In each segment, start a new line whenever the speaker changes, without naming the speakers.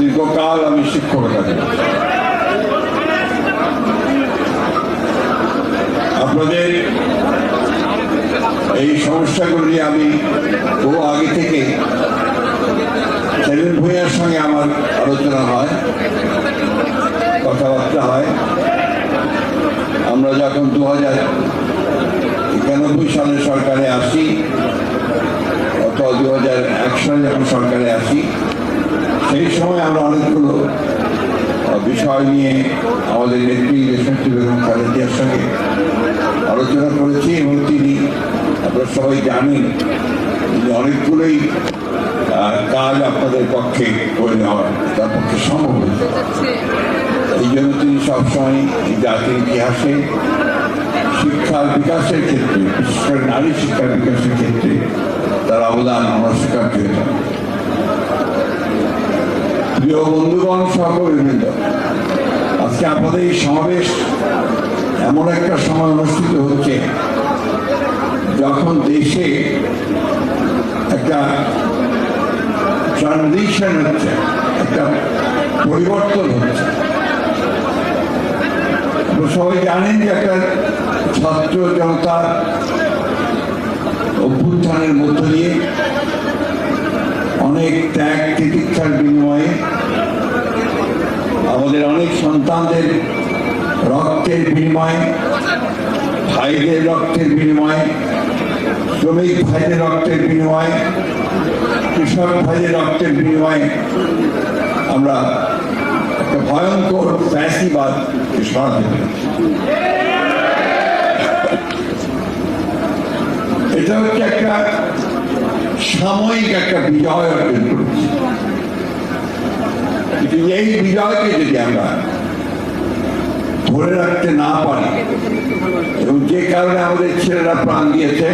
দীর্ঘকাল আমি শিক্ষকতা আপনাদের এই সমস্যাগুলো আমি বহু আগে থেকে সেলিম ভূঁইয়ার সঙ্গে আমার আলোচনা হয়, কথাবার্তা হয়। আমরা যখন দু হাজার একানব্বই সালে সরকারে আসি, অথবা দু হাজার এক সালে যখন সরকারে আসি সেই সময় আমরা অনেকগুলো বিষয় নিয়ে আমাদের নেত্রী দেশনেত্রী বেগম খালেদিয়ার সঙ্গে আলোচনা করেছি এবং তিনি, আপনারা সবাই জানেন যে অনেকগুলোই কাজ আপনাদের পক্ষে করে নেওয়া তার পক্ষে সম্ভব হয়েছে। এই জন্য তিনি সবসময় এই জাতির ইতিহাসে, শিক্ষার বিকাশের ক্ষেত্রে, বিশেষ করে নারী শিক্ষার বিকাশের ক্ষেত্রে তার অবদান অনস্বীকার হয়ে যাবে প্রিয় বন্ধুগণ সহকর্মীবৃন্দ আজকে আপনাদের এই সমাবেশ এমন একটা সময় অনুষ্ঠিত হচ্ছে, যখন দেশে একটা ট্রানজিশন হচ্ছে, একটা পরিবর্তন হচ্ছে। সবাই জানেন যে একটা ছাত্র জনতার অভ্যুত্থানের মধ্য দিয়ে অনেক ত্যাগ তিতিক্ষার বিনিময়ে আমাদের অনেক সন্তানদের রক্তের বিনিময়ে, ভাইদের রক্তের বিনিময়ে, শ্রমিক ভাইদের রক্তের বিনিময়ে, কৃষক ভাইদের রক্তের বিনিময়ে আমরা একটা ভয়ঙ্কর ফ্যাসিবাদ সরাতে এটা হচ্ছে একটা সাময়িক একটা বিজয় অর্জন করেছি। এই বিজয়কে যদি আমরা ধরে রাখতে না পারি, এবং যে কারণে আমাদের ছেলেরা প্রাণ দিয়েছে,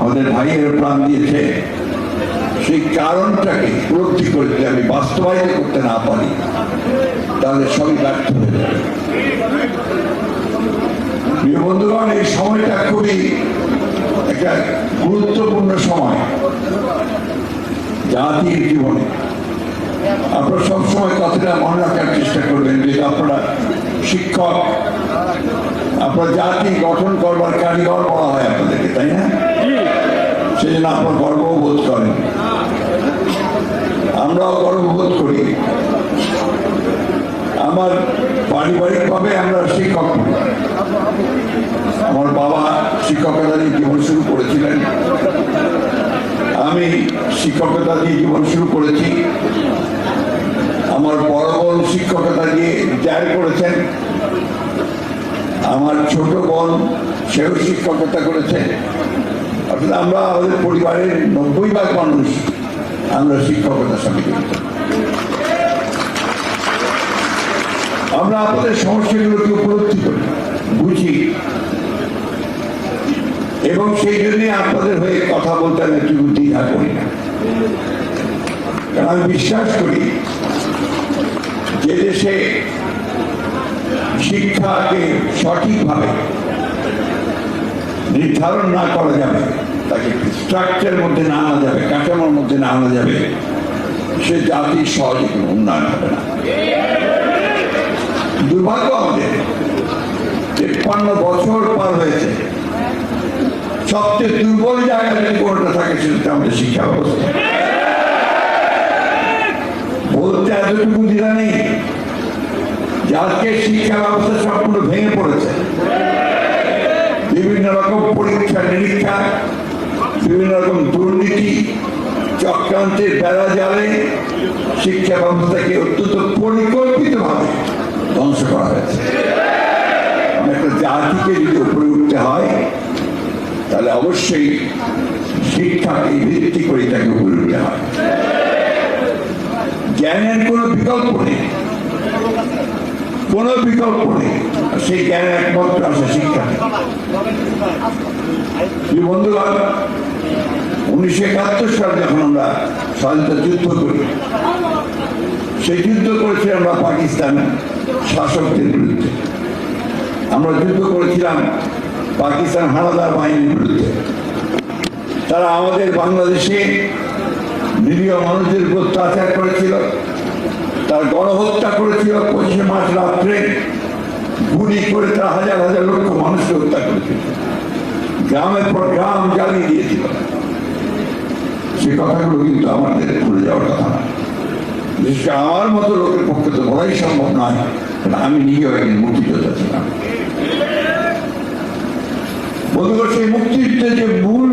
আমাদের ভাইয়েরা প্রাণ দিয়েছে, সেই কারণটাকে উপলব্ধি করে যদি আমি বাস্তবায়ন করতে না পারি, তাহলে সবই ব্যর্থ হয়ে যাবে। বন্ধুগণ, এই সময়টা খুবই একটা গুরুত্বপূর্ণ সময়। জাতির জীবনে। আপনারা সবসময় কথাটা মনে রাখার চেষ্টা করবেন যে আপনারা শিক্ষক, আপনার জাতি গঠন করবার কারিগর বলা হয় আপনাদেরকে, তাই না? সেই জন্য আপনার গর্ববোধ করেন। আমরাও গর্ববোধ করি। আমার পারিবারিকভাবে আমরা শিক্ষক। আমার বাবা শিক্ষকতা দিয়ে জীবন শুরু করেছিলেন। আমি শিক্ষকতা দিয়ে জীবন শুরু করেছি। আমার বড় বোন শিক্ষকতা দিয়ে রিটায়ার করেছেন। আমার ছোট বোন সেও শিক্ষকতা করেছে। অর্থাৎ আমরা আমাদের পরিবারের নব্বই ভাগ মানুষ আমরা শিক্ষকতার সঙ্গে আমরা আপনাদের সমস্যাগুলোকে উপলব্ধি করি, বুঝি। সেই জন্যে আপনাদের হয়ে কথা বলতে আমি একটু দ্বিধা করি না। কারণ আমি বিশ্বাস করি, যে দেশে শিক্ষাকে সঠিকভাবে নির্ধারণ না করা যাবে, তাকে স্ট্রাকচারের মধ্যে না আনা যাবে, কাঠামোর মধ্যে না আনা যাবে, সে জাতির সহজে কোনো উন্নয়ন হবে না। দুর্ভাগ্য আমাদের তেপ্পান্ন বছর পার হয়েছে সবচেয়ে দুর্বল জায়গা যদি কোনটা থাকে, সেটা আমাদের শিক্ষা ব্যবস্থা। বলতে এতটুকু দ্বিধা নেই যে আজকে শিক্ষা ব্যবস্থা সম্পূর্ণ ভেঙে পড়েছে। বিভিন্ন রকম পরীক্ষা, নিরীক্ষা, বিভিন্ন রকম দুর্নীতি, চক্রান্তের বেড়া জালে শিক্ষা ব্যবস্থাকে অত্যন্ত পরিকল্পিতভাবে ধ্বংস করা হয়েছে। একটা জাতিকে যদি উপরে উঠতে হয় তাহলে অবশ্যই শিক্ষাকে ভিত্তি করে তাকে উপরে হয়। জ্ঞানের কোনো বিকল্প নেই। কোনো বিকল্প নেই। সেই জ্ঞানের একমাত্র আছে শিক্ষা। বন্ধুগণ উনিশশো একাত্তর সালে যখন আমরা স্বাধীনতা যুদ্ধ করি, সেই যুদ্ধ করেছি আমরা পাকিস্তান শাসকদের বিরুদ্ধে। আমরা যুদ্ধ করেছিলাম পাকিস্তান হানাদার বাহিনীর বিরুদ্ধে। তারা আমাদের বাংলাদেশে নিরীহ মানুষদের উপর অত্যাচার করেছিল, তার গণহত্যা করেছিল। পঁচিশে মার্চ রাত্রে গুলি করে তার হাজার হাজার লক্ষ মানুষকে হত্যা করেছিল। গ্রামের পর গ্রাম জ্বালিয়ে দিয়েছিল। সে কথাগুলো কিন্তু আমাদের ভুলে যাওয়ার কথা না। বিশেষ আমার মতো লোকের পক্ষে তো বলাই সম্ভব নয়। আমি নিজেও একজন মুক্তিযোদ্ধা ছিলাম। মুক্তিযুদ্ধের যে মূল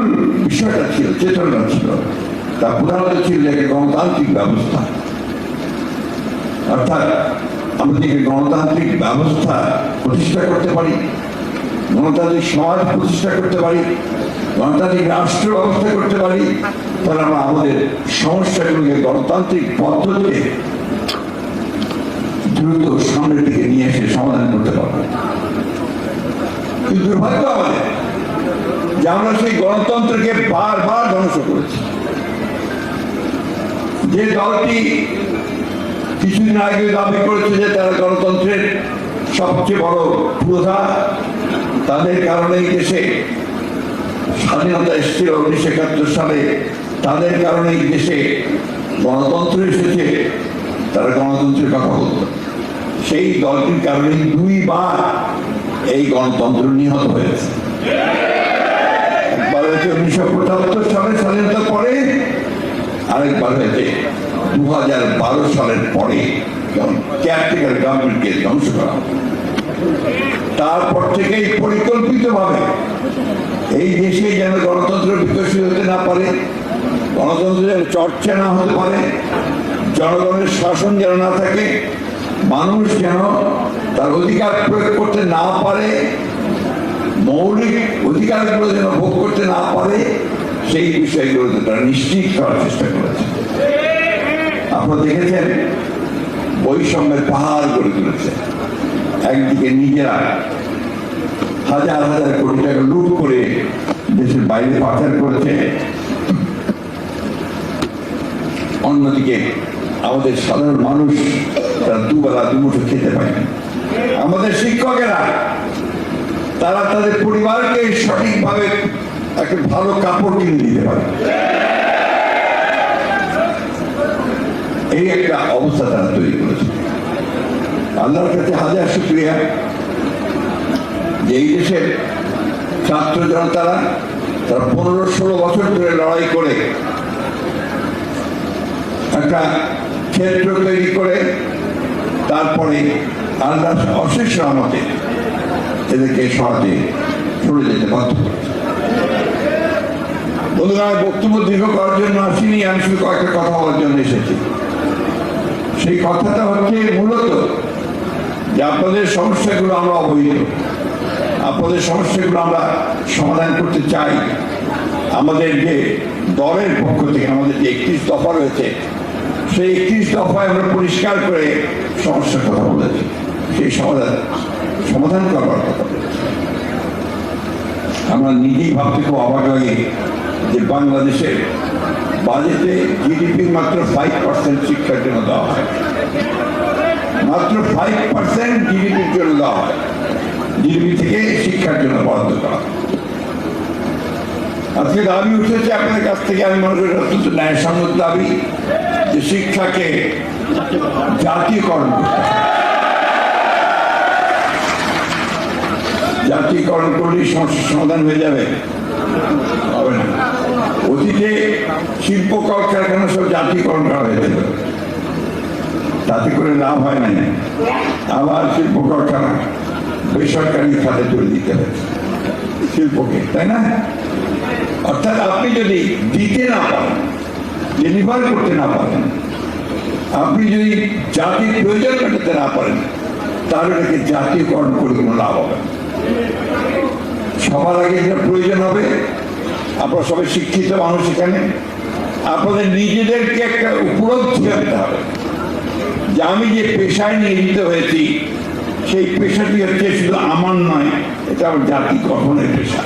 বিষয়টা ছিল চেতনা ছিল, তা প্রধানত ছিল যে গণতান্ত্রিক ব্যবস্থা। অর্থাৎ আমরা গণতান্ত্রিক ব্যবস্থা প্রতিষ্ঠা করতে পারি, গণতান্ত্রিক সমাজ প্রতিষ্ঠা করতে পারি, গণতান্ত্রিক রাষ্ট্র ব্যবস্থা করতে পারি, তাহলে আমরা আমাদের সমস্যাগুলোকে গণতান্ত্রিক পদ্ধতিতে দ্রুত সামনের দিকে নিয়ে এসে সমাধান করতে পারব। দুর্ভাগ্য আমাদের যে আমরা সেই গণতন্ত্রকে বারবার ধ্বংস করেছি। যে দলটি কিছুদিন আগে দাবি করেছে যে তারা গণতন্ত্রের সবচেয়ে বড় প্রধা তাদের কারণে দেশে স্বাধীনতা এসেছিল উনিশশো একাত্তর সালে, তাদের কারণে দেশে গণতন্ত্র এসেছে, তারা গণতন্ত্রের কথা বলতো সেই দলটির কারণে দুইবার এই গণতন্ত্র নিহত হয়েছে। উনিশশো পঁচাত্তর সালে স্বাধীনতা পরে আরেকবার হয়েছে দু হাজার বারো সালের পরে ক্যাপিটাল গভর্নমেন্টকে ধ্বংস করা। তারপর থেকেই পরিকল্পিতভাবে এই দেশে যেন গণতন্ত্র বিকশিত হতে না পারে গণতন্ত্র যেন চর্চা না হতে পারে, জনগণের শাসন যেন না থাকে, মানুষ যেন তার অধিকার প্রয়োগ করতে না পারে মৌলিক অধিকারগুলো যেন ভোগ করতে না পারে, সেই বিষয়গুলোতে তারা নিশ্চিত করার চেষ্টা করেছে। আপনারা দেখেছেন, বৈষম্যের পাহাড় গড়ে তুলেছে। একদিকে নিজেরা হাজার হাজার কোটি টাকা লুট করে দেশের বাইরে পাচার করেছে। অন্যদিকে আমাদের সাধারণ মানুষ তারা দুবেলা দুমুঠো খেতে পায় আমাদের শিক্ষকেরা তারা তাদের পরিবারকে সঠিকভাবে একটা ভালো কাপড় কিনে দিতে পারে। এই একটা অবস্থা তারা তৈরি করেছে। আল্লাহর কাছে হাজার শুক্রিয়া যে এই দেশের ছাত্র জনতারা তারা পনেরো ষোলো বছর ধরে লড়াই করে একটা ক্ষেত্র তৈরি করে, তারপরে আল্লাহ অশেষ রহমতে এদেরকে সহজে সরে যেতে বাধ্য। বন্ধুরা বক্তব্য দীর্ঘ করার জন্য আসিনি, আমি শুধু কয়েকটা কথা বলার জন্য এসেছি। সেই কথাটা হচ্ছে মূলত যে আপনাদের সমস্যাগুলো আমরা অবহিত, আপনাদের সমস্যাগুলো আমরা সমাধান করতে চাই। আমাদের যে দলের পক্ষ থেকে, আমাদের যে একত্রিশ দফা রয়েছে, সেই একত্রিশ দফায় আমরা পরিষ্কার করে সমস্যার কথা বলেছি। সেই সমাধান সমাধান করবার আমরা নিজেই ভাবতে খুব অবাক লাগে যে বাংলাদেশের বাজেটে জিডিপি মাত্র ফাইভ পার্সেন্ট শিক্ষার জন্য দেওয়া হয়। মাত্র ফাইভ পার্সেন্ট জিডিপির জন্য দেওয়া হয়। জিডিপি থেকে শিক্ষার জন্য বরাদ্দ করা আজকে দাবি উঠেছে আপনাদের কাছ থেকে, আমি মনে করি অত্যন্ত ন্যায়সঙ্গত দাবি যে শিক্ষাকে জাতীয়করণ করতে জাতীয়করণ করলেই সমস্যার সমাধান হয়ে যাবে। হবে না। অতীতে শিল্প কলকারখানা সব জাতীয়করণ করা হয়ে হয়েছিল তাতে করে লাভ হয় নাই। আবার শিল্প কলকারখানা বেসরকারি খাতে তুলে দিতে হবে শিল্পকে, তাই না? অর্থাৎ আপনি যদি দিতে না পারেন ডেলিভার করতে না পারেন, আপনি যদি জাতির প্রয়োজন মেটাতে না পারেন, তাহলে এটাকে জাতীয়করণ করে কোনো লাভ হবে না। সবার আগে যেটা প্রয়োজন হবে, আপনারা সবাই শিক্ষিত মানুষ এখানে, আপনাদের নিজেদেরকে একটা উপলব্ধি আনতে হবে। যে আমি যে পেশায় নিয়োজিত হয়েছি, সেই পেশাটি হচ্ছে শুধু আমার নয়, এটা আমার জাতি গঠনের পেশা।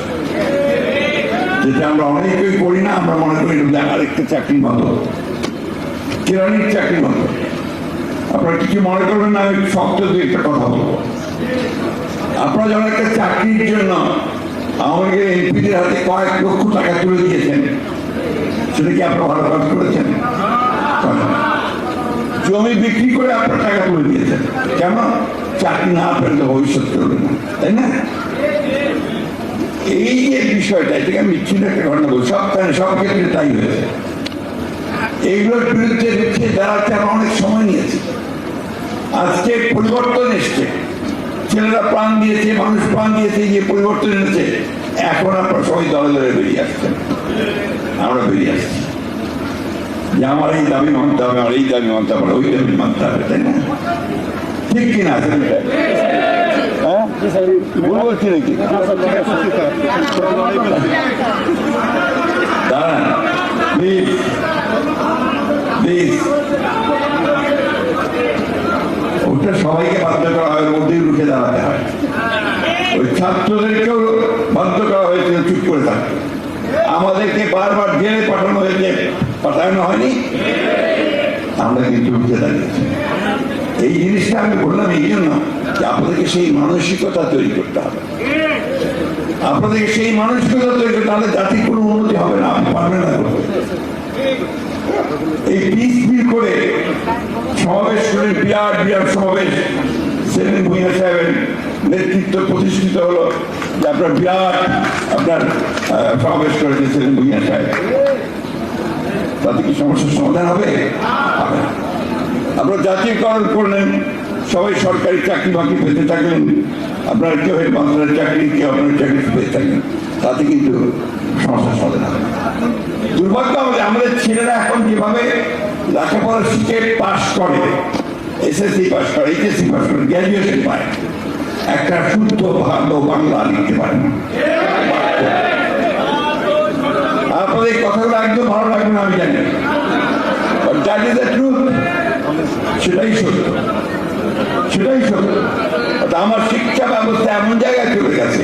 যেটা আমরা অনেকেই করি না, আমরা মনে করি এটা আরেকটা চাকরির মতো, কেরানির চাকরির মতো। আপনারা কিছু মনে করবেন না, আমি শক্ত দু একটা কথা বলব। আপনারা যখন একটা চাকরির জন্য আমাকে এমপিদের হাতে কয়েক লক্ষ টাকা তুলে দিয়েছেন, সেটা কি আপনারা ভালো কাজ করেছেন? জমি বিক্রি করে আপনার টাকা তুলে দিয়েছেন। কেন? চাকরি না পেলে ভবিষ্যৎ চলবে না, তাই না? এই যে বিষয়টা এটাকে আমি বিচ্ছিন্ন একটা ঘটনা বলছি, সব সব ক্ষেত্রে তাই হয়েছে। এইগুলোর বিরুদ্ধে রুখে দাঁড়াতে আমরা অনেক সময় নিয়েছি। আজকে পরিবর্তন এসছে। ছেলেরা প্রাণ দিয়েছে, মানুষ প্রাণ দিয়েছে যে পরিবর্তন এনেছে। এখন আপনারা সবাই দলে দলে বেরিয়ে আসছেন। আমরা বেরিয়ে আসছি। যে আমার এই দাবি মানতে হবে আমার এই দাবি মানতে হবে ওই দাবি মানতে হবে, তাই না? ঠিক কিনা? হ্যাঁ? দাঁড়ান। Please please. ওটা সবাইকে বাধ্য করা হয় মধ্যেই রুখে দাঁড়াতে হয়। ওই ছাত্রদেরকেও বাধ্য করা হয়েছিল চুপ করে থাকতে। আমাদেরকে বারবার জেলে পাঠানো হয়েছে। পাঠানো হয়নি? আমরা কিন্তু রুখে দাঁড়িয়েছি। এই জিনিসটা আমি বললাম এই জন্য যে আপনাদেরকে সেই মানসিকতা তৈরি করতে হবে। আপনাদেরকে সেই মানসিকতা তৈরি করতে তাহলে জাতির কোনো উন্নতি হবে না। আপনি পারবেন না। এই পিস করে সমাবেশ করে বিরাট বিরাট সমাবেশ সেলিম ভুঁইয়া সাহেবের নেতৃত্ব প্রতিষ্ঠিত হলো যে আপনার বিরাট আপনার সমাবেশ করেছে সেলিম ভুঁইয়া সাহেব। তাতে কি সমস্যার সমাধান হবে। আপনারা জাতীয়করণ করলেন, সবাই সরকারি চাকরি বাকরি পেতে থাকলেন, আপনার কেউ হেডমাস্টারের চাকরি, কেউ আপনার চাকরি পেতে থাকলেন, তাতে কিন্তু সমস্যার সমাধান হবে। দুর্ভাগ্য আমাদের ছেলেরা এখন যেভাবে লেখাপড়া শিখে পাশ করে। এসএসসি পাস করে এইচএসসি পাস করে গ্র্যাজুয়েশন পায়। একটা শুদ্ধ, ভালো বাংলা লিখতে পারে। না আপনাদের কথাগুলো একদম ভালো লাগবে না, আমি জানি দ্যাট ইজ দ্য ট্রুথ সেটাই সত্য। সেটাই সত্য। আমার শিক্ষা ব্যবস্থা এমন জায়গায় চলে গেছে,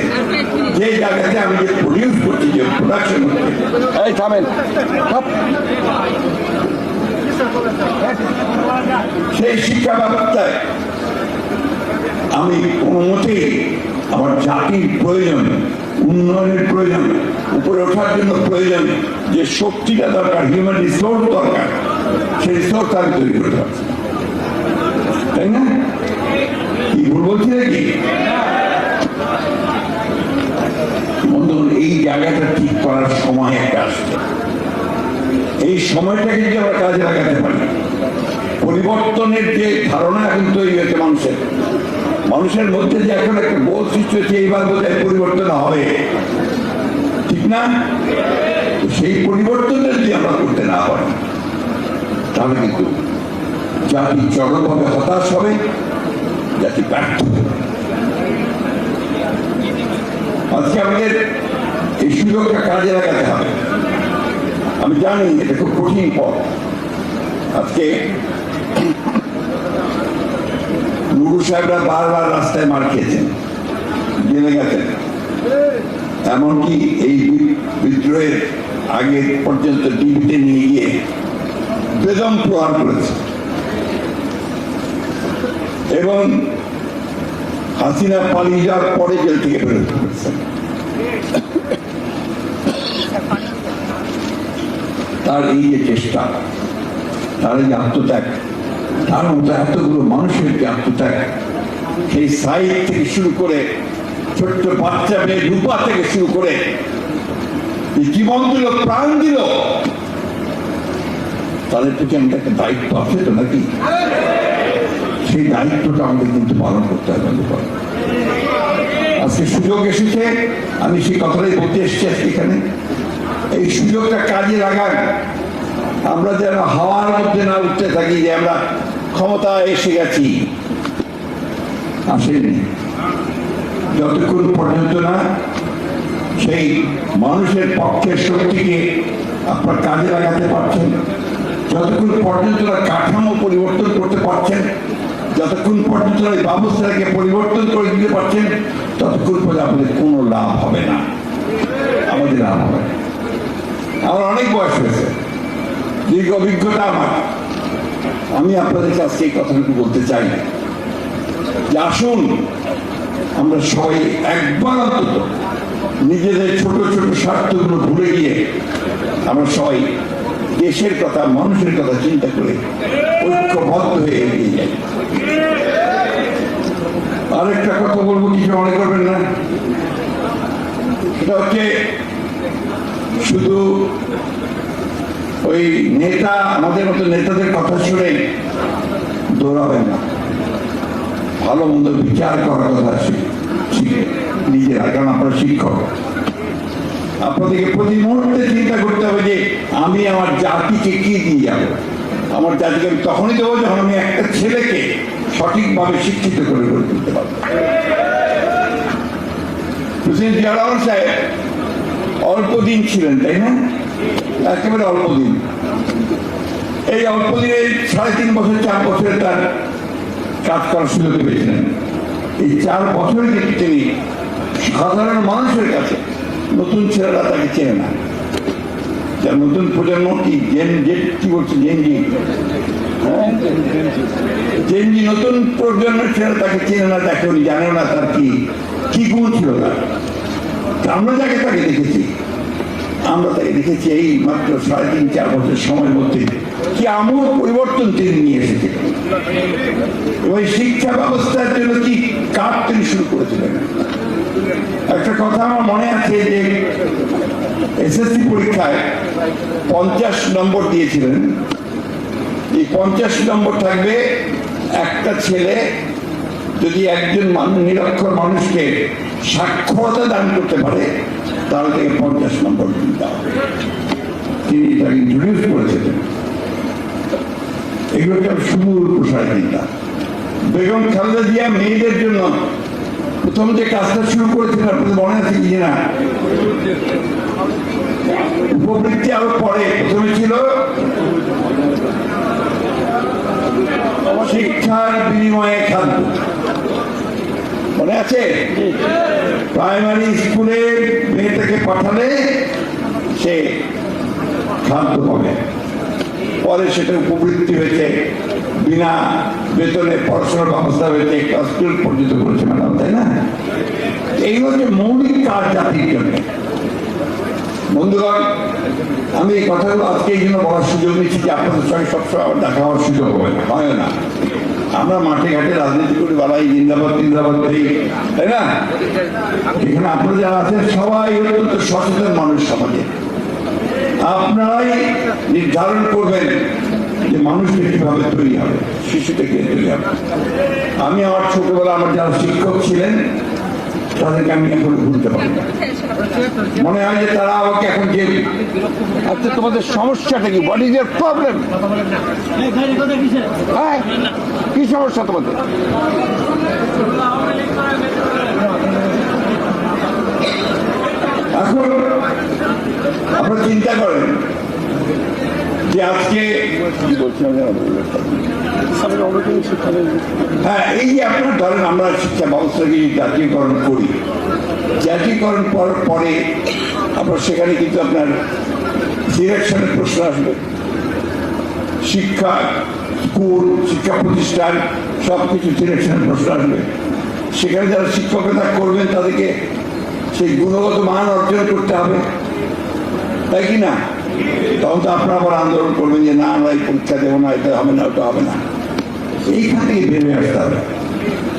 যে জায়গাতে আমি যে প্রডিউস করছি, যে প্রোডাকশন
এই থামেন।
সেই শিক্ষা ব্যবস্থায় আমি কোনো মতেই আমার জাতির প্রয়োজন, উন্নয়নের প্রয়োজন, উপরে ওঠার জন্য প্রয়োজন, যে শক্তিটা দরকার হিউম্যান রিসোর্স দরকার, সেই রিসোর্স আমি তৈরি করতে তাই না? কি ভুল বলছি নাকি? এই জায়গাটা ঠিক করার সময় একটা আসছে। এই সময়টাকে যদি আমরা কাজে লাগাতে পারি, পরিবর্তনের যে ধারণা এখন তৈরি হয়েছে মানুষের মানুষের মধ্যে যে এখন একটা বোধ সৃষ্টি হচ্ছে এইবার বোধ হয় পরিবর্তন হবে। ঠিক না? সেই পরিবর্তনটা যদি আমরা করতে না পারি, তাহলে কিন্তু জাতি চরমভাবে হতাশ হবে, জাতি ব্যর্থ আজকে আমাদের এই সুযোগটা কাজে লাগাতে হবে। আমি জানি এটা খুব কঠিন পথ। আজকে নুরু সাহেবরা বারবার রাস্তায় মার খেয়েছেন জেনে গেছেন। এমনকি এই বিদ্রোহের আগে পর্যন্ত ডিবিতে নিয়ে গিয়ে বেদম প্রহার করেছে। এবং হাসিনা পালিয়ে যাওয়ার পরে জেল থেকে বেরোতে পেরেছেন তার এই যে চেষ্টা, তার এই আত্মত্যাগ, তার মতো এতগুলো মানুষের যে আত্মত্যাগ, সেই সাইড থেকে শুরু করে ছোট্ট বাচ্চা মেয়ে রূপা থেকে শুরু করে জীবন দিল প্রাণ দিল তাদের প্রতি আমাদের একটা দায়িত্ব আছে তো নাকি সেই দায়িত্বটা আমাদের কিন্তু পালন করতে হবে। আজকে সুযোগ এসেছে, আমি সেই কথাটাই বলতে এসেছি আজকে এখানে এই সুযোগটা কাজে লাগান। আমরা যেন হাওয়ার মধ্যে না উঠতে থাকি, যে আমরা ক্ষমতা এসে গেছি। আসেনি। যতক্ষণ পর্যন্ত না সেই মানুষের পক্ষের শক্তিকে আপনার কাজে লাগাতে পারছেন, যতক্ষণ পর্যন্ত কাঠামো পরিবর্তন করতে পারছেন, যতক্ষণ পর্যন্ত এই ব্যবস্থাটাকে পরিবর্তন করে দিতে পারছেন, ততক্ষণ পর্যন্ত আপনাদের কোনো লাভ হবে না। আমাদের লাভ হবে। আমার অনেক বয়স হয়েছে। দীর্ঘ অভিজ্ঞতা আমার। আমি আপনাদের কাছে এই কথাটুকু বলতে চাই যে আসুন, আমরা সবাই একবার অন্তত নিজেদের ছোট ছোট স্বার্থগুলো ভুলে গিয়ে আমরা সবাই দেশের কথা, মানুষের কথা চিন্তা করে ঐক্যবদ্ধ হয়ে এগিয়ে যাই। আরেকটা কথা বলব কিছু মনে করবেন না? সেটা হচ্ছে শুধু ওই নেতা, আমাদের মতো নেতাদের কথা শুনে দৌড়াবেন না। ভালো মন্দ বিচার করার কথা নিজেরা, কারণ আপনারা শিক্ষক। আপনাদেরকে প্রতি মুহূর্তে চিন্তা করতে হবে যে আমি আমার জাতিকে কি দিয়ে যাব? আমার জাতিকে আমি তখনই দেবো যখন আমি একটা ছেলেকে সঠিকভাবে শিক্ষিত করে গড়ে তুলতে পারব। প্রেসিডেন্ট জিয়া রহমান সাহেব অল্প দিন ছিলেন, তাই না? একেবারে অল্প দিন। এই অল্প দিনে সাড়ে তিন বছর, চার বছরে তার কাজ করার সুযোগ পেয়েছিলেন। এই চার বছরে কিন্তু তিনি সাধারণ মানুষের কাছে নতুন ছেলেরা তাকে চেনে না। যার নতুন প্রজন্ম কি জেন জেট কি বলছে জেনজি হ্যাঁ? জেনজি নতুন প্রজন্মের ছেলেরা তাকে চেনে না, তাকে উনি জানে না তার কি কি গুণ ছিল তার। আমরা যাকে তাকে দেখেছি, আমরা তাকে দেখেছি এই মাত্র সাড়ে তিন, চার বছর সময়ের মধ্যে কি আমূল পরিবর্তন তিনি নিয়ে এবং এই শিক্ষা ব্যবস্থার জন্য কি কাজ তিনি শুরু করেছিলেন। একটা কথা আমার মনে আছে যে এসএসসি পরীক্ষায় পঞ্চাশ নম্বর দিয়েছিলেন। এই পঞ্চাশ নম্বর থাকবে একটা ছেলে যদি একজন নিরক্ষর মানুষকে সাক্ষরতা দান করতে পারে, তাহলে তাকে পঞ্চাশ নম্বর দিতে হবে। তিনি ইন্ট্রোডিউস করেছিলেন দিতাম বেগম খালেদা জিয়া মেয়েদের জন্য প্রথম যে কাজটা শুরু করেছিলেন আপনাদের মনে আছে কি না? উপবৃত্তি আরও পরে, প্রথমে ছিল শিক্ষার বিনিময়ে খাদ্য। মনে আছে? প্রাইমারি স্কুলে মেয়েটাকে পাঠালে সে শান্ত পাবে পরে সেটা উপবৃত্তি হয়েছে। বিনা বেতনে পড়াশোনার ব্যবস্থা হয়েছে। ক্লাস টুয়েলভ পর্যন্ত করেছে ম্যাডাম, তাই না? এই হচ্ছে মৌলিক কাজ জাতির জন্য। বন্ধুগণ, আমি এই কথাগুলো আজকে এই জন্য বলার সুযোগ নিচ্ছি যে আপনাদের সঙ্গে সবসময় আমার দেখা হওয়ার সুযোগ হবে না হয় না। আমরা মাঠে ঘাটে রাজনীতি করে বেড়াই জিন্দাবাদ জিন্দাবাদ করি তাই না? এখানে আপনারা যারা আছেন সবাই অত্যন্ত সচেতন মানুষ সমাজে। আপনারাই নির্ধারণ করবেন যে মানুষকে কীভাবে তৈরি হবে শিশু থেকে তৈরি হবে। আমি আমার ছোটবেলা আমার যারা শিক্ষক ছিলেন তাদেরকে আমি এখন ভুলতে পারি না। মনে হয় যে তারা আমাকে এখন যে আচ্ছা তোমাদের সমস্যাটা কি? হোয়াট ইজ ইয়ার প্রবলেম হ্যাঁ। কি সমস্যা তোমাদের? এখন আপনারা চিন্তা করেন যে আজকে কি না। হ্যাঁ এই যে আপনার ধরেন আমরা শিক্ষা ব্যবস্থাকে জাতীয়করণ করি। জাতীয়করণ করার পরে আপনার সেখানে কিন্তু আপনার ডিরেকশনের প্রশ্ন আসবে। শিক্ষা স্কুল শিক্ষা প্রতিষ্ঠান সব কিছু ডিরেকশনের প্রশ্ন আসবে। সেখানে যারা শিক্ষকতা করবেন, তাদেরকে সেই গুণগত মান অর্জন করতে হবে। তাই কি না? তখন তো আপনারা আবার আন্দোলন করবেন যে, না, আমরা এই পরীক্ষা দেবো না, এটা হবে না, ওটা হবে না। এইখান থেকে বেরিয়ে আসতে হবে।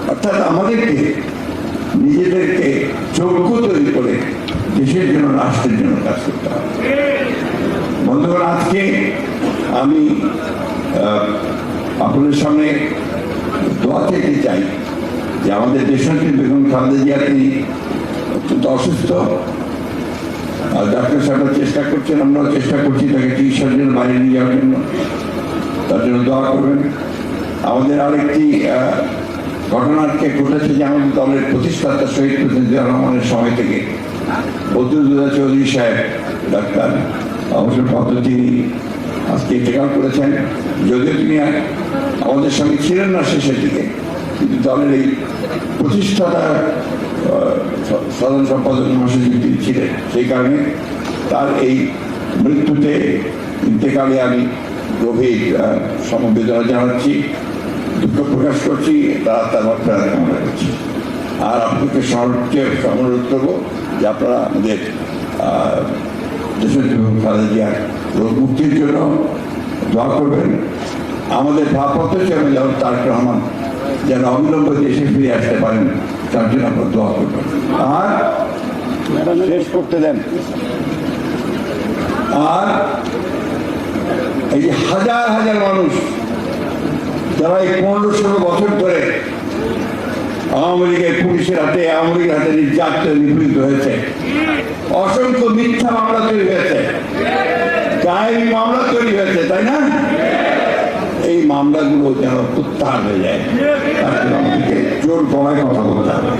অর্থাৎ আমাদেরকে, নিজেদেরকে যোগ্য তৈরি করে দেশের জন্য, রাষ্ট্রের জন্য কাজ করতে হবে। বন্ধুগণ, আজকে আমি আপনাদের সামনে দোয়া চাইতে চাই যে আমাদের দেশনেত্রী বেগম খালেদা জিয়া তিনি অত্যন্ত অসুস্থ। আর ডাক্তার সাহেবরা চেষ্টা করছেন আমরাও চেষ্টা করছি তাকে চিকিৎসার জন্য বাইরে নিয়ে যাওয়ার জন্য। তার জন্য দোয়া করবেন। আমাদের আরেকটি আহ, ঘটনা আজকে ঘটেছে যে আমাদের দলের প্রতিষ্ঠাতা শহীদ জিয়া রহমানের সময় থেকে। বদরুদ্দোজা চৌধুরী সাহেব ডাক্তার প্রাপ্ত তিনি আজকে ইন্তেকাল করেছেন। যদিও তিনি আমাদের সঙ্গে ছিলেন না শেষের দিকে, কিন্তু দলের এই প্রতিষ্ঠাতা সাধারণ সম্পাদক মহাসচিব তিনি ছিলেন, সেই কারণে তার এই মৃত্যুতে ইন্তেকালে আমি গভীর সমবেদনা জানাচ্ছি, দুঃখ প্রকাশ করছি, তারা মাত্রা কামনা করছি। আর আপনাকে সর্বকে অনুরোধ করব যে আপনারা আমাদের দেশের খালেদা জিয়ার মুক্তির জন্য দোয়া করবেন। আমাদের ভারপ্রাপ্ত চেয়ারম্যান যেমন তারেক রহমান, যেন অবিলম্বে দেশে ফিরে আসতে পারেন, তার জন্য আপনার দোয়া করবেন আর
শেষ করতে দেন।
আর এই হাজার হাজার মানুষ যারা এই পনেরো ষোলো বছর ধরে আওয়ামী লীগের পুলিশের হাতে, আওয়ামী লীগের হাতে নির্যাতিত নিপীড়িত হয়েছে, অসংখ্য মিথ্যা মামলা তৈরি হয়েছে। গায়েবী মামলা তৈরি হয়েছে, তাই না? এই মামলাগুলো যেন প্রত্যাহার হয়ে যায় আমাদেরকে জোর গলায় কথা বলতে হবে।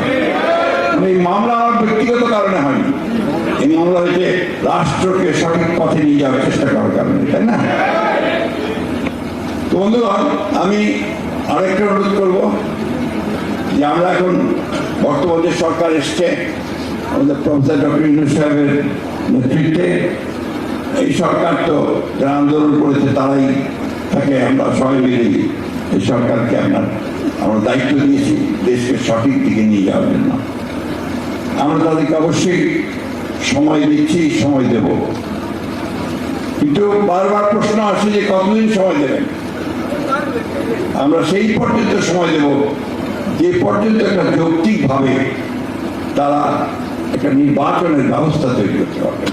মানে এই মামলা আমার ব্যক্তিগত কারণে হয়নি। এই মামলা হয়েছে রাষ্ট্রকে সঠিক পথে নিয়ে যাওয়ার চেষ্টা করার কারণে, তাই না? তো বন্ধুগণ, আমি আরেকটা অনুরোধ করব যে আমরা এখন বর্তমান যে সরকার এসছে, আমাদের প্রফেসর ডক্টর ইউনুস সাহেবের নেতৃত্বে এই সরকার তো যারা আন্দোলন করেছে, তারাই তাকে আমরা সবাই মিলে এই সরকারকে আপনার আমরা দায়িত্ব দিয়েছি, দেশকে সঠিক দিকে নিয়ে যাওয়ার জন্য। আমরা তাদেরকে অবশ্যই সময় দিচ্ছি, সময় দেব। কিন্তু বারবার প্রশ্ন আসে যে কতদিন সময় দেবেন? আমরা সেই পর্যন্ত সময় দেব, যে পর্যন্ত একটা যৌক্তিকভাবে তারা একটা নির্বাচনের ব্যবস্থা তৈরি করতে পারবে।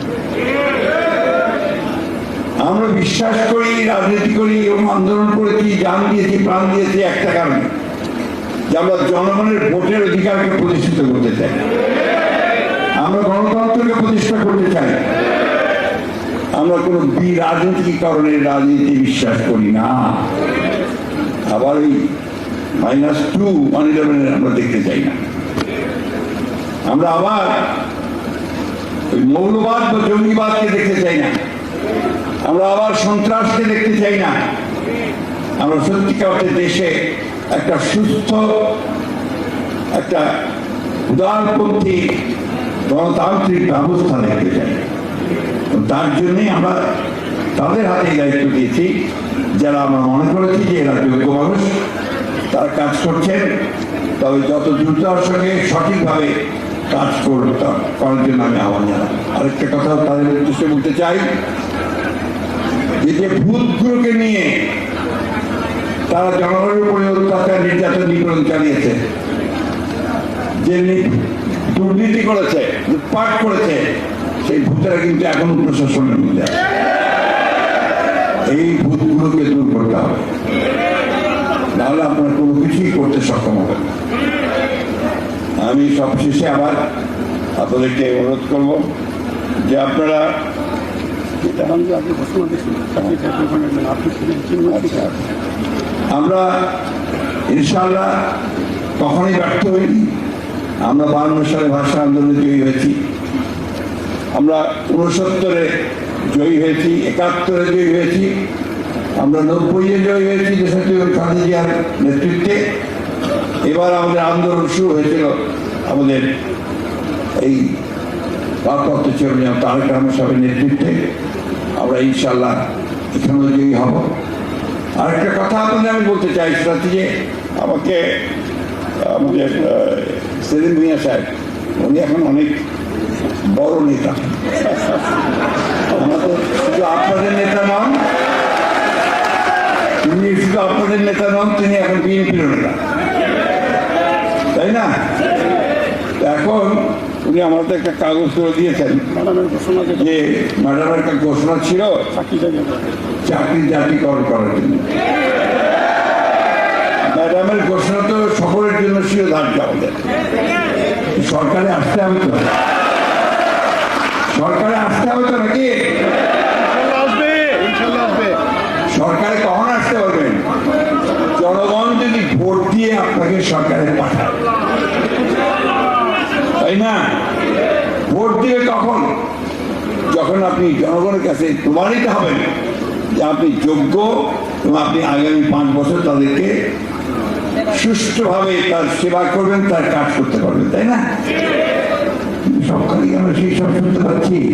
আমরা বিশ্বাস করি, রাজনীতি করি, এবং আন্দোলন করেছি, জান দিয়েছি, প্রাণ দিয়েছি একটা কারণে। যে আমরা জনগণের ভোটের অধিকারকে প্রতিষ্ঠিত করতে চাই। আমরা গণতন্ত্রকে প্রতিষ্ঠা করতে চাই। আমরা কোনো বি রাজনৈতিক কারণে রাজনীতি বিশ্বাস করি না। আবার এই মাইনাস টু ওয়ান ইলেভেনের আমরা দেখতে চাই না। আমরা আবার ওই মৌলবাদ বা জঙ্গিবাদকে দেখতে চাই না আমরা আবার সন্ত্রাসকে দেখতে চাই না। আমরা সত্যিকার অর্থে দেশে একটা সুস্থ, একটা উদারপন্থী গণতান্ত্রিক ব্যবস্থা দেখতে চাই। তার জন্যই আমরা তাদের হাতে দায়িত্ব দিয়েছি। যারা আমরা মনে করেছি যে এরা যোগ্য মানুষ, তারা কাজ করছেন। তবে যত দ্রুততার সঙ্গে সঠিকভাবে কাজ করতে করার জন্য আমি আহ্বান জানাই। আরেকটা কথা তাদের উদ্দেশ্যে বলতে চাই। যে ভূতগুলোকে নিয়ে তারা জনগণের উপরে অত্যাচার নির্যাতন নিপীড়ন চালিয়েছে যে দুর্নীতি করেছে, লুটপাট করেছে, সেই ভূতেরা কিন্তু এখনও প্রশাসনের মধ্যে এই ভূতগুলোকে দূর করতে হবে। নাহলে আপনারা কোনো কিছুই করতে সক্ষম হবেন না। আমি সবশেষে আবার আপনাদেরকে অনুরোধ করব যে আপনারা আমরা ইনশাল্লাহ কখনোই ব্যর্থ হইনি। আমরা বান্ন সালে ভাষা আন্দোলনে জয়ী হয়েছি। আমরা উনসত্তরে জয়ী হয়েছি, একাত্তরে জয়ী হয়েছি। আমরা নব্বইয়ে জয়ী হয়েছি খালেদা জিয়ার নেতৃত্বে। এবার আমাদের আন্দোলন শুরু হয়েছিল আমাদের এই ভারপ্রাপ্ত চেয়ারম্যান তারেক রহমান সাহেবের নেতৃত্বে। আমরা ইনশাল্লাহ এখানেও জয়ী হব। আরেকটা কথা আপনাদের আমি বলতে চাই, সেটা যে আমাকে, আমাদের সেলিম ভুঁইয়া সাহেব, উনি এখন অনেক বড় নেতা। শুধু আপনাদের নেতা নন তিনি শুধু আপনাদের নেতা নন, তিনি এখন বিএনপির নেতা। তাই না? উনি আমাদের একটা কাগজ করে দিয়েছেন
যে
ম্যাডামের একটা ঘোষণা ছিল,
চাকরি
জাতিকরণ করার জন্য। ম্যাডামের ঘোষণা তো সকলের জন্য ছিল ধার্য সরকারে আসতে হবে তো। সরকারে আসতে হবে তো নাকি? সরকারে কখন আসতে পারবেন জনগণ যদি ভোট দিয়ে আপনাকে সরকারে পাঠায় তাই না দিবে কখন যখন আপনি জনগণের কাছে প্রমাণিত হবেন যে আপনি যোগ্য এবং আপনি আগামী পাঁচ বছর তাদেরকে সুষ্ঠুভাবে তার সেবা করবেন, তার কাজ করতে পারবেন, তাই না? আমরা সেই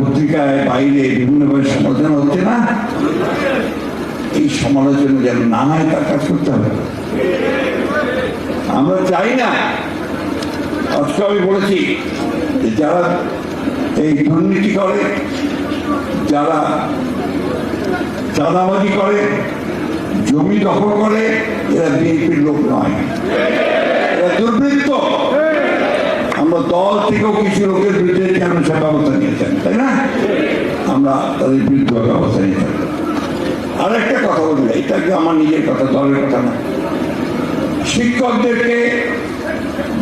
পত্রিকায় বাইরে বিভিন্নভাবে সমালোচনা না? এই সমালোচনা না হয়, তার কাজ করতে হবে। আমরা চাই না আজকে আমি বলেছি যারা এই দুর্নীতি করে, যারা চাঁদাবাজি করে, জমি দখল করে, এরা বিএনপির লোক নয়। দুর্বৃত্ত। আমরা দল থেকেও কিছু লোকের বিরুদ্ধে সে ব্যবস্থা নিয়েছেন, তাই না? আমরা তাদের বিরুদ্ধে ব্যবস্থা নিয়েছেন আর একটা কথা বলব এটা আমার নিজের কথা, দলের কথা না? শিক্ষকদেরকে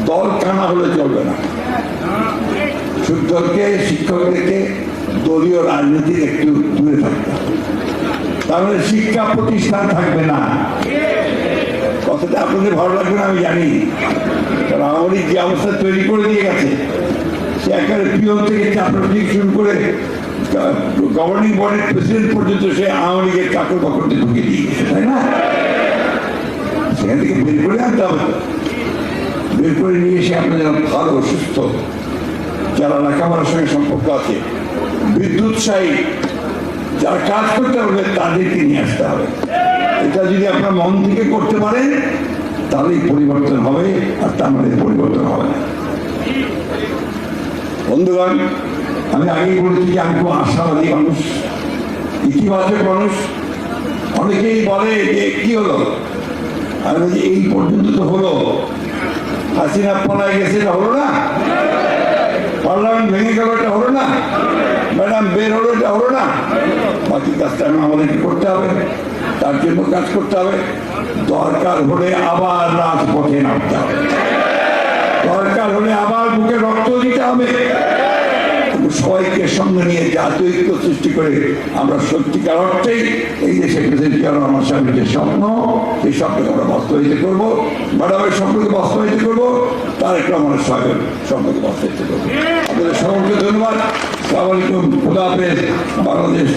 দল কানা হলে চলবে না। শিক্ষককে শিক্ষকদেরকে দলীয় রাজনীতির একটু দূরে থাকতে তাহলে শিক্ষা প্রতিষ্ঠান থাকবে না। কথাটা আপনাদের ভালো লাগবে না, আমি জানি। কারণ আমাদের যে অবস্থা তৈরি করে দিয়ে গেছে, সে একেবারে পিওন থেকে থেকে শুরু করে গভর্নিং বডির প্রেসিডেন্ট পর্যন্ত সে আওয়ামী লীগের চাকর বাকরতে ঢুকিয়ে দিয়ে তাই না? সেখান থেকে বের করে আনতে হবে। বের করে নিয়ে এসে আপনার যেন ভালো সুস্থ যারা লেখাপড়ার সঙ্গে সম্পর্ক আছে। বিদ্যুৎসাহী যারা কাজ করতে হবে তাদেরকে নিয়ে আসতে হবে। এটা যদি আপনার মন থেকে করতে পারেন তাহলেই পরিবর্তন হবে আর তার মানে পরিবর্তন হবে না। বন্ধুগণ, আমি আগেই বলেছি যে আমি খুব আশাবাদী মানুষ, ইতিবাচক মানুষ। অনেকেই বলে যে, কি হলো? আমি এই পর্যন্ত তো হলো। হাসিনা পলাই গেছে হলো না? পার্লামেন্ট ভেঙে গেল এটা হলো না? ম্যাডাম, বের হলো এটা হলো না? বাকি কাজটা আমাদের করতে হবে, তার জন্য কাজ করতে হবে। দরকার হলে আবার রাজপথে নামতে হবে। দরকার হলে আবার বুকে রক্ত দিতে হবে। সবাইকে সঙ্গে নিয়ে জাতীয় ঐক্য সৃষ্টি করে আমরা সত্যিকার অর্থে এই দেশে প্রেসিডেন্ট আমার স্বামীর যে স্বপ্ন সেই স্বপ্নকে আমরা বাস্তবায়িত করব। ম্যাডামের স্বপ্নকে বাস্তবায়িত করব তার একটা আমার স্বাগত স্বপ্নকে বাস্তবায়িত করব। আপনাদের সকলকে ধন্যবাদ। সালাম আলাইকুম। খুদা হাফেজ। বাংলাদেশ